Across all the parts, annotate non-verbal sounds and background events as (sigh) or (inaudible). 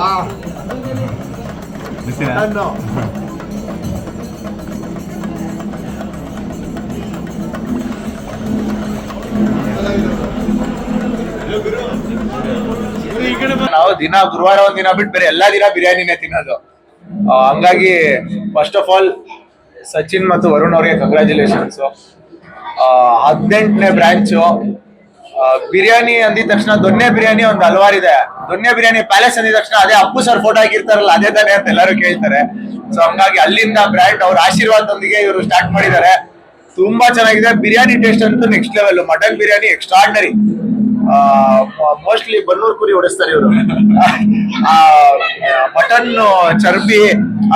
아. 됐어요. 안 아. 넣어. (laughs) ನಾವು ದಿನ ಗುರುವಾರ ಒಂದ್ ದಿನ ಬಿಟ್ಟು ಬೇರೆ ಎಲ್ಲಾ ದಿನ ಬಿರಿಯಾನಿನೇ ತಿನ್ನೋದು. ಹಂಗಾಗಿ ಫಸ್ಟ್ ಆಫ್ ಆಲ್ ಸಚಿನ್ ಮತ್ತು ವರುಣ್ ಅವರಿಗೆ ಕಂಗ್ರ್ಯಾಚುಲೇಷನ್ಸ್ ಹದಿನೆಂಟನೇ ಬ್ರಾಂಚು ಬಿರಿಯಾನಿ ಅಂದಿದ ತಕ್ಷಣ ದೊನ್ನೆ ಬಿರಿಯಾನಿ ಒಂದು ಹಲವಾರಿದೆ ದೊನ್ನೆ ಬಿರಿಯಾನಿ ಪ್ಯಾಲೇಸ್ ಅಂದಿದ ತಕ್ಷಣ ಅದೇ ಅಪ್ಪು ಸರ್ ಫೋಟೋ ಹಾಕಿರ್ತಾರಲ್ಲ, ಅದೇ ತಾನೇ ಅಂತ ಎಲ್ಲರೂ ಕೇಳ್ತಾರೆ. ಸೊ ಹಂಗಾಗಿ ಅಲ್ಲಿಂದ ಬ್ರ್ಯಾಂಡ್ ಅವ್ರ ಆಶೀರ್ವಾದದೊಂದಿಗೆ ಇವರು ಸ್ಟಾರ್ಟ್ ಮಾಡಿದ್ದಾರೆ. ತುಂಬಾ ಚೆನ್ನಾಗಿದೆ. ಬಿರಿಯಾನಿ ಟೇಸ್ಟ್ ಅಂತೂ next level mutton biryani extraordinary mostly Bannur ಕುರಿ ಹೊಡೆಸ್ತಾರೆ ಇವರು. ಮಟನ್, ಚರ್ಬಿ,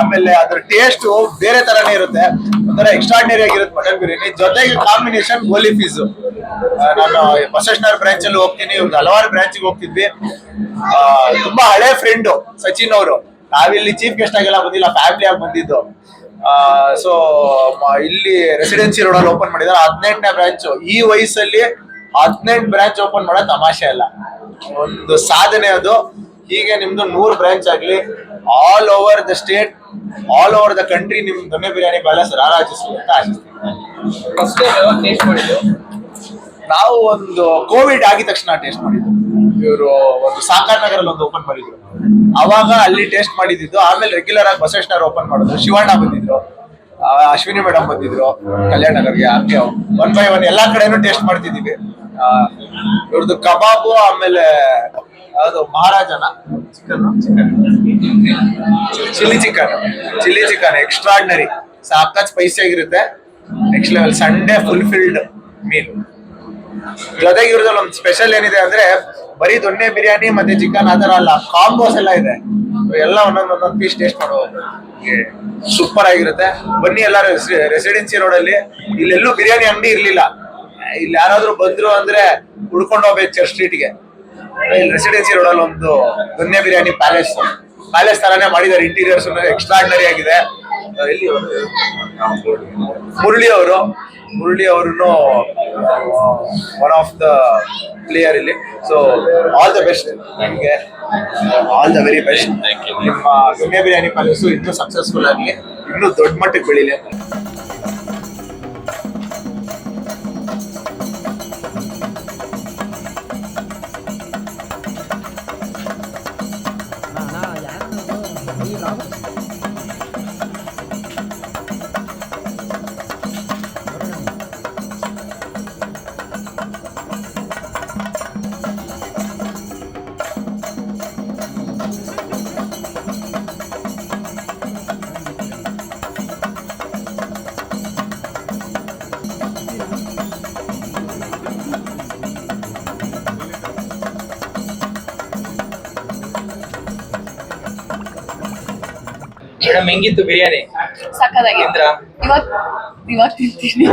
ಆಮೇಲೆ ಅದ್ರ ಟೇಸ್ಟ್ ಬೇರೆ ತರನೇ ಇರುತ್ತೆ. ಒಂಥರ ಎಕ್ಸ್ಟ್ರಾರ್ಡಿನರಿ ಆಗಿರುತ್ತೆ ಮಟನ್ ಬಿರಿಯಾನಿ. ಜೊತೆಗೆ ಕಾಂಬಿನೇಷನ್ ಗೋಲಿ ಫೀಸ್ ನಾನು ಬಸವೇಶ್ವರ ಬ್ರಾಂಚ್ ಅಲ್ಲಿ ಹೋಗ್ತೀನಿ. ಇವ್ರದ್ದು ಹಲವಾರು ಬ್ರಾಂಚ್ ಹೋಗ್ತಿದ್ವಿ. ತುಂಬಾ ಹಳೆ ಫ್ರೆಂಡ್ ಸಚಿನ್ ಅವರು. ನಾವಿಲ್ಲಿ ಚೀಫ್ ಗೆಸ್ಟ್ ಆಗೆಲ್ಲ ಬಂದಿಲ್ಲ ಫ್ಯಾಮಿಲಿ ಆಗಿ ಬಂದಿದ್ದು. ಸೊ ಇಲ್ಲಿ ರೆಸಿಡೆನ್ಸಿ ರೋಡ್ ಅಲ್ಲಿ ಓಪನ್ ಮಾಡಿದ್ದಾರೆ. ಹದಿನೆಂಟನೇ ಬ್ರಾಂಚ್ ಈ ವಯಸ್ಸಲ್ಲಿ ಹದಿನೆಂಟು ಬ್ರಾಂಚ್ ಓಪನ್ ಮಾಡೋ ತಮಾಷೆ ಅಲ್ಲ. ಒಂದು ಸಾಧನೆ ಅದು. ಹೀಗೆ ನಿಮ್ದು ನೂರ್ ಬ್ರಾಂಚ್ ಆಗ್ಲಿ all over the state all over the country ನಿಮ್ ದೊಣ್ಣೆ ಬಿರಿಯಾನಿ ಪ್ಯಾಲೇಸ್ ರಾರಾಜಿಸ್ಲಿ ಅಂತ ಆಶಿಸ್ತೀನಿ. ನಾವು ಒಂದು ಕೋವಿಡ್ ಆಗಿದ ತಕ್ಷಣ ಟೇಸ್ಟ್ ಮಾಡಿದ್ದು. ಇವರು ಒಂದು ಸಾಕಾರ್ ನಗರಲ್ಲಿ ಒಂದು ಓಪನ್ ಮಾಡಿದ್ರು. ಅವಾಗ ಅಲ್ಲಿ ಟೇಸ್ಟ್ ಮಾಡಿದ್ದು. ಆಮೇಲೆ ರೆಗ್ಯುಲರ್ ಆಗಿ ಬಸವೇಶ್ವರ ಓಪನ್ ಮಾಡಿದ್ರು. ಶಿವಣ್ಣ ಬಂದಿದ್ರು. ಅಶ್ವಿನಿ ಮೇಡಮ್ ಬಂದಿದ್ರು. ಕಲ್ಯಾಣ ನಗರ್ಗೆ ಹಾಗೆ ಒನ್ ಬೈ ಒನ್ ಎಲ್ಲಾ ಕಡೆನೂ ಟೇಸ್ಟ್ ಮಾಡ್ತಿದೀವಿ ಆ, ಇವ್ರದ್ದು ಕಬಾಬು ಆಮೇಲೆ ಅದು ಮಹಾರಾಜನ chicken chicken. Chilli chicken. Chilli chicken extraordinary ಸಾಕ ಸ್ಪೈಸಿ ಆಗಿರುತ್ತೆ. Next level Sunday fulfilled meal ಜೊತೆಗೆ ಇವ್ರದಲ್ಲಿ ಒಂದು ಸ್ಪೆಷಲ್ ಏನಿದೆ ಅಂದ್ರೆ, ಬರೀ ದೊಣ್ಣೆ ಬಿರಿಯಾನಿ ಮತ್ತೆ ಚಿಕನ್ ಆತರ ಅಲ್ಲ ಕಾಂಬೋಸ್ ಎಲ್ಲ ಇದೆ. ಎಲ್ಲ ಒಂದೊಂದ್ ಪೀಸ್ ಟೇಸ್ಟ್ ಮಾಡಬಹುದು ಸೂಪರ್ ಆಗಿರುತ್ತೆ. ಬನ್ನಿ ಎಲ್ಲಾರು ರೆಸಿಡೆನ್ಸಿ ರೋಡ್ ಅಲ್ಲಿ. ಇಲ್ಲೆಲ್ಲೂ ಬಿರಿಯಾನಿ ಅಂಗಡಿ ಇರ್ಲಿಲ್ಲ. ಇಲ್ಲಿ ಯಾರಾದ್ರೂ ಬಂದ್ರು ಅಂದ್ರೆ ಉಳ್ಕೊಂಡು ಹೋಗ್ಬೇಕು ಚರ್ಚ್ ಸ್ಟ್ರೀಟ್ಗೆ. ಇಲ್ಲಿ ರೆಸಿಡೆನ್ಸಿ ರೋಡ್ ಅಲ್ಲಿ ಒಂದು ದೊಣ್ಣೆ ಬಿರಿಯಾನಿ ಪ್ಯಾಲೇಸ್ ಪ್ಯಾಲೇಸ್ ತರಾನೇ ಮಾಡಿದ್ದಾರೆ ಇಂಟೀರಿಯರ್ಸ್ ಎಕ್ಸ್ಟ್ರಾರ್ಡಿನರಿ ಆಗಿದೆ. ಇಲ್ಲಿ ಮುರಳಿ ಅವರು ಮುರಳಿ ಅವರು ಒನ್ ಆಫ್ ದ ಪ್ಲೇಯರ್ ಇಲ್ಲಿ. ಸೊ ಆಲ್ ದ ಬೆಸ್ಟ್ ನಿಮಗೆ. ಆಲ್ ದ ವೆರಿ ಬೆಸ್ಟ್ ನಿಮ್ಮ ದೊಣ್ಣೆ ಬಿರಿಯಾನಿ ಪ್ಯಾಲೇಸು ಇನ್ನೂ ಸಕ್ಸಸ್ಫುಲ್ ಆಗಲಿ ಇನ್ನೂ ದೊಡ್ಡ ಮಟ್ಟಕ್ಕೆ ಬೆಳೀಲಿ. ಮೇಡಮ್ ಹೆಂಗಿತ್ತು ಬಿರಿಯಾನಿ? ಇವಾಗ ಇವಾಗ ತಿಂತೀನಿ.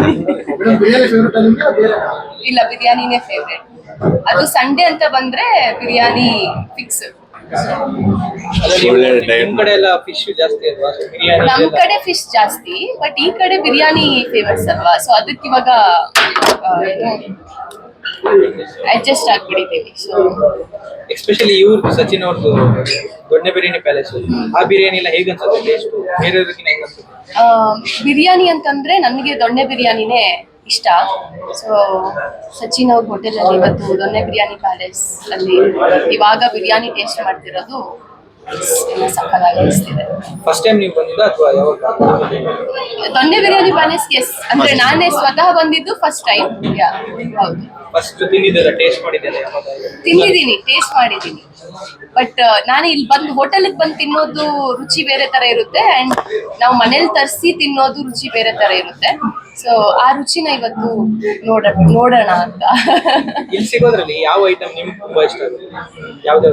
ಇಲ್ಲ ಬಿರಿಯಾನಿನೇ ಫೇವ್ರೇಟ್ ಅದು ಸಂಡೇ ಅಂತ ಬಂದ್ರೆ ಬಿರಿಯಾನಿ ಫಿಕ್ಸ್ ನಿಮ್ ಕಡೆ ಫಿಶ್ ಜಾಸ್ತಿ ಅಲ್ವಾ? ಬಿರಿಯಾನಿ ನಮ್ ಕಡೆ ಫಿಶ್ ಜಾಸ್ತಿ ಬಟ್ ಈ ಕಡೆ ಬಿರಿಯಾನಿ ಫೇಮಸ್ ಅಲ್ವಾ? ಸೊ ಅದಕ್ಕೆ ಇವಾಗ ಅಡ್ಜಸ್ಟ್ ಆಗ್ಬಿಟ್ಟಿದ್ದೀವಿ ಸೊ ಎಸ್ಪೆಷಲಿ ಇವ್ರದ್ದು ಸಚಿನ್ ಅವ್ರದ್ದು ದೊಣ್ಣೆ ಬಿರಿಯಾನಿ ಪ್ಯಾಲೇಸ್ ಆ ಬಿರಿಯಾನಿ ಎಲ್ಲ ಹೇಗೆ ಅನ್ಸುತ್ತೆ ಟೇಸ್ಟ್ ಬೇರೆಯವ್ರಿಗಿನ ಹೇಗೆ ಅನ್ಸುತ್ತೆ? ಬಿರಿಯಾನಿ ಅಂತಂದ್ರೆ ನನಗೆ ದೊಣ್ಣೆ ಬಿರಿಯಾನಿನೇ ಇಷ್ಟ. ಸೊ ಸಚಿನ್ ಅವ್ರ ಹೋಟೆಲ್ ಅಲ್ಲಿ ಇವತ್ತು ದೊಣ್ಣೆ ಬಿರಿಯಾನಿ ಪ್ಯಾಲೇಸ್ ಅಲ್ಲಿ ಇವಾಗ ಬಿರಿಯಾನಿ ಟೇಸ್ಟ್ ಮಾಡ್ತಿರೋದು ಸಕ್ಕದಾಗಿ ಅನಿಸ್ತಿದೆ. ಫಸ್ಟ್ ಟೈಮ್ ನೀವು ಬಂದಿದ್ದ ಅಥವಾ ಯಾವಾಗ? ದೊಣ್ಣೆ ಬಿರಿಯಾನಿ ಪ್ಯಾಲೇಸ್ ಎಸ್ ಅಂದ್ರೆ ನಾನೇ ಸ್ವತಃ ಬಂದಿದ್ದು ಫಸ್ಟ್ ಟೈಮ್ ಹೌದು. ಫಸ್ಟ್ ತಿಂದಿದ್ದಲ್ಲ ಟೇಸ್ಟ್ ಮಾಡಿದ್ದೇನೆ ತಿಂದಿದ್ದೀನಿ ಟೇಸ್ಟ್ ಮಾಡಿದ್ದೀನಿ. ಬಟ್ ನಾನು ಇಲ್ಲಿ ಬಂದು ಹೋಟೆಲ್ಗೆ ಬಂದು ತಿನ್ನೋದು ರುಚಿ ಬೇರೆ ತರ ಇರುತ್ತೆ ಅಂಡ್ ನಾವು ಮನೇಲಿ ತರಿಸಿ ತಿನ್ನೋದು ರುಚಿ ಬೇರೆ ತರ ಇರುತ್ತೆ. ಸೊ ಆ ರುಚಿನ ಇವತ್ತು ನೋಡ ನೋಡೋಣ ಅಂತ. ಇಲ್ಲಿ ಸಿಗೋದ್ರಲ್ಲಿ ಯಾವ ಐಟಮ್ ನಿಮ್ಗೆ ತುಂಬಾ ಇಷ್ಟ ಯಾವ್ದು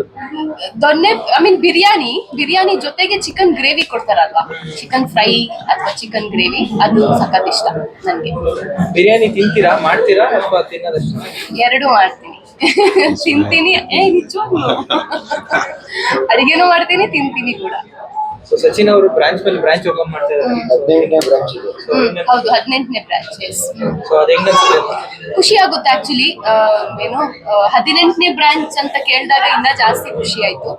ದೊನ್ನೆ ಐ ಮೀನ್ ಬಿರಿಯಾನಿ ಬಿರಿಯಾನಿ ಬಿರಿಯಾನಿ ಜೊತೆಗೆ ಚಿಕನ್ ಗ್ರೇವಿ ಕೊಡ್ತಾರಲ್ವಾ? ಚಿಕನ್ ಫ್ರೈ ಅಥವಾ ಚಿಕನ್ ಗ್ರೇವಿ ಅದು ಸಖತ್ ಇಷ್ಟ ನನಗೆ. ಬಿರಿಯಾನಿ ತಿಂತೀರಾ ಮಾಡ್ತೀರಾ ಅಥವಾ ತಿನ್ನೋದಷ್ಟು? ಎರಡು ಮಾಡ್ತೀನಿ. ತಿಂತೀನಿ. ಏ ನಿಜವಾಗ್ಲು? ಅಡಿಗೆನೂ ಮಾಡ್ತೀನಿ ತಿಂತೀನಿ ಕೂಡ. ಸೊ ಸಚಿನ್ ಅವರು ಬ್ರಾಂಚ್ ಮೇಲೆ ಬ್ರಾಂಚ್ ಓಪನ್ ಬ್ರಾಂಚ್ ಹ್ಮ್, ಹೌದು ಹದಿನೆಂಟನೇ ಬ್ರಾಂಚ್ ಎಸ್ ಸೊ ಅದು ಹೆಂಗ್ ಅನ್ಸುತ್ತೆ ಖುಷಿ ಆಗುತ್ತೆ ಆಕ್ಚುಲಿ ಏನು ಹದಿನೆಂಟನೇ ಬ್ರಾಂಚ್ ಅಂತ ಕೇಳಿದಾಗ ಇನ್ನ ಜಾಸ್ತಿ ಖುಷಿ ಆಯ್ತು.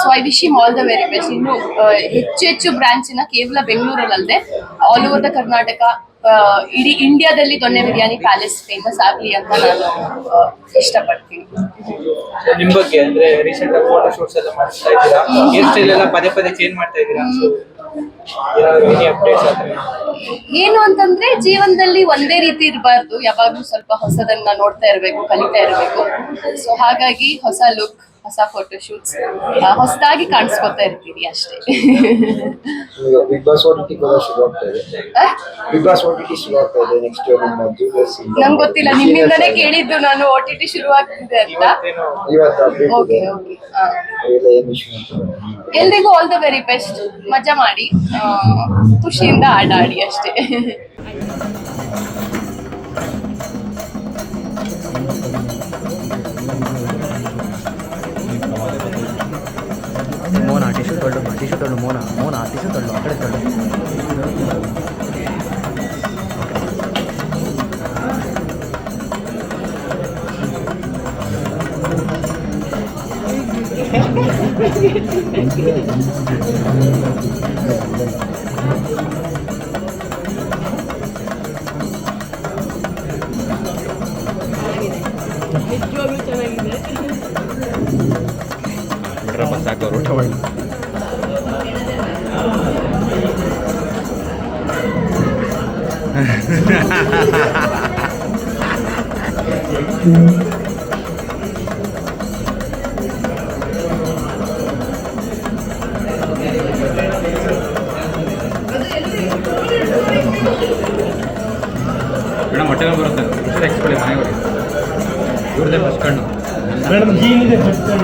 So I wish them all the very best ಇನ್ನು ಹೆಚ್ಚು ಹೆಚ್ಚು ಬ್ರಾಂಚಿನ ಕೇವಲ ಬೆಂಗಳೂರಲ್ಲದೆ ಆಲ್ ಓವರ್ ದ ಕರ್ನಾಟಕ ಇಡೀ ಇಂಡಿಯಾದಲ್ಲಿ ದೊಣ್ಣೆ ಬಿರಿಯಾನಿ ಪ್ಯಾಲೇಸ್ ಫೇಮಸ್ ಆಗ್ಲಿ ಅಂತ ನಾನು ಇಷ್ಟಪಡ್ತೀನಿ. ನಿಮ್ ಬಗ್ಗೆ ಅಂದ್ರೆ ರೀಸೆಂಟ್ ಆಗಿ ಫೋಟೋ ಶೂಟ್ಸ್ ಎಲ್ಲ ಮಾಡ್ತಾ ಇದ್ದೀರಾ? ಹೇರ್ ಸ್ಟೈಲ್ ಎಲ್ಲ ಪದೇ ಪದೇ ಚೇಂಜ್ ಮಾಡ್ತಾ ಇದ್ದೀರಾ? ಏನು ಅಂತಂದ್ರೆ ಜೀವನದಲ್ಲಿ ಒಂದೇ ರೀತಿ ಇರಬಾರ್ದು. ಯಾವಾಗ್ಲೂ ಸ್ವಲ್ಪ ಹೊಸದನ್ನ ನೋಡ್ತಾ ಇರಬೇಕು ಕಲಿತಾ ಇರಬೇಕು. ಸೊ ಹಾಗಾಗಿ ಹೊಸ ಲುಕ್ ಹೊಸ ಫೋಟೋ ಶೂಟ್ಸ್ ಹೊಸದಾಗಿ ಕಾಣಿಸ್ಕೊತಾ ಇರ್ತೀವಿ ಅಷ್ಟೇ. ಬಿಗ್ ಬಾಸ್ ಶುರು ಆಗ್ತಾ ಇದೆ. Bigg Boss O T T ಶುರು ಆಗ್ತಾ ಇದೆ ನೆಕ್ಸ್ಟ್ ನಿಮ್ಮ ನಂಗೆ ಗೊತ್ತಿಲ್ಲ ನಿಮ್ಮಿಂದನೇ ಕೇಳಿದ್ದು ನಾನು ಓ ಟಿ ಟಿ ಶುರು ಆಗ್ತಿದೆ ಅಂತ. ಓಕೆ ಓಕೆ ಎಲ್ರಿಗೂ ಆಲ್ ದ ವೆರಿ ಬೆಸ್ಟ್ ಮಜಾ ಮಾಡಿ. ಖುಷಿಯಿಂದ ಆಟ ಆಡಿ ಅಷ್ಟೇ. ಮೋನ ಟಿಶ್ಯೂ ತೊಳ್ಳು ಟಿಶ್ಯೂ ತೊಳ್ಳು ಮೋನ ಮೋನ ಟಿಶ್ಯೂ ತೊಳ್ಳು ಆ ಕಡೆ ತೊಳ್ಳು. ಬಿಡ್ರಪ್ಪ ಸಾಕು ಅವ್ರು. ಊಟ ಮಾಡಿ ಮೇಡಮ್ ಬರುತ್ತೆ ಎಕ್ಸ್ಪಡಿ ಮನೆಗೆ ಇವ್ರದ್ದೇ ಫಸ್ಟ್ ಕಣ್ಣು. ಮೇಡಮ್